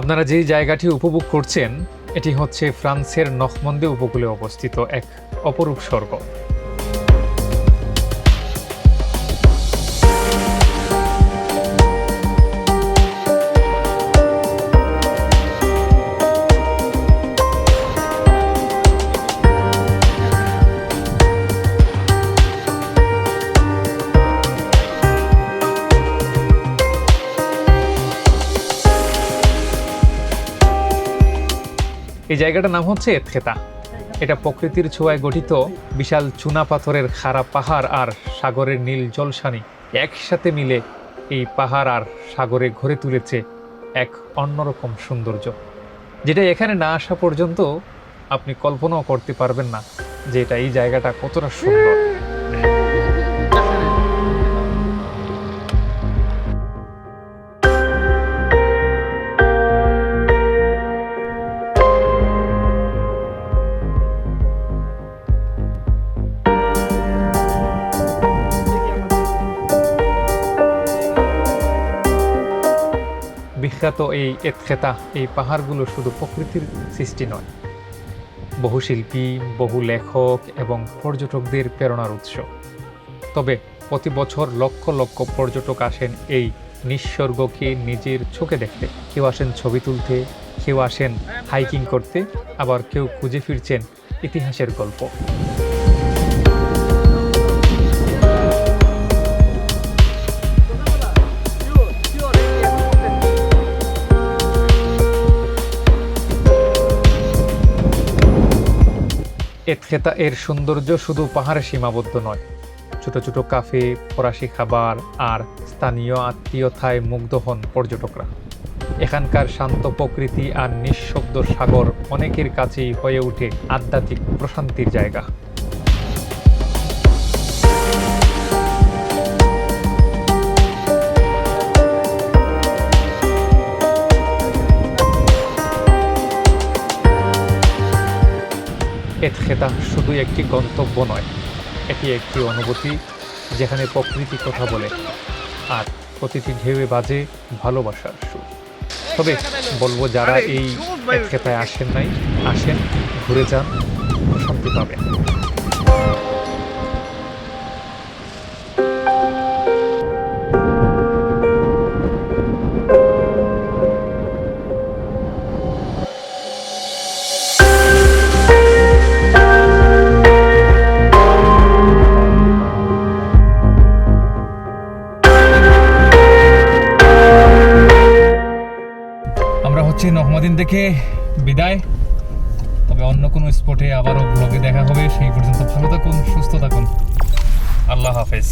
আপনারা যেই জায়গাটি উপভোগ করছেন এটি হচ্ছে ফ্রান্সের নখমন্দে উপকূলে অবস্থিত এক অপরূপ স্বর্গ। এই জায়গাটার নাম হচ্ছে এথেতা এটা প্রকৃতির ছোঁয়ায় গঠিত বিশাল চুনা পাথরের খাড়া পাহাড় আর সাগরের নীল জলসানি একসাথে মিলে এই পাহাড় আর সাগরে ঘরে তুলেছে এক অন্যরকম সৌন্দর্য। যেটা এখানে না আসা পর্যন্ত আপনি কল্পনাও করতে পারবেন না যে এটা এই জায়গাটা কতটা সুন্দর। বিখ্যাত এই এতখেতা, এই পাহাড়গুলো শুধু প্রকৃতির সৃষ্টি নয়। বহু শিল্পী, বহু লেখক এবং পর্যটকদের প্রেরণার উৎস। তবে প্রতি বছর লক্ষ লক্ষ পর্যটক আসেন এই নিঃস্বর্গকে নিজের চোখে দেখতে। কেউ আসেন ছবি তুলতে, কেউ আসেন হাইকিং করতে, আবার কেউ খুঁজে ফিরছেন ইতিহাসের গল্প। এতখেতা এর সৌন্দর্য শুধু পাহাড়ে সীমাবদ্ধ নয়। ছোট ছোট কাফে, ফরাসি খাবার আর স্থানীয় আত্মীয়তায় মুগ্ধ হন পর্যটকরা। এখানকার শান্ত প্রকৃতি আর নিঃশব্দ সাগর অনেকের কাছেই হয়ে ওঠে আধ্যাত্মিক প্রশান্তির জায়গা। এতখেতা শুধু একটি গন্তব্য নয় এটি একটি অনুভূতি যেখানে প্রকৃতি কথা বলে আর প্রতিটি ঢেউয়ে বাজে ভালোবাসার সুর। তবে বলব যারা এই খেতায় আসেন নাই আসেন ঘুরে যান শান্তি পাবেন। হচ্ছে থেকে বিদায়। তবে অন্য কোনো স্পটে আবারও ব্লগে দেখা হবে, সেই পর্যন্ত ভালো থাকুন, সুস্থ থাকুন। আল্লাহ হাফেজ।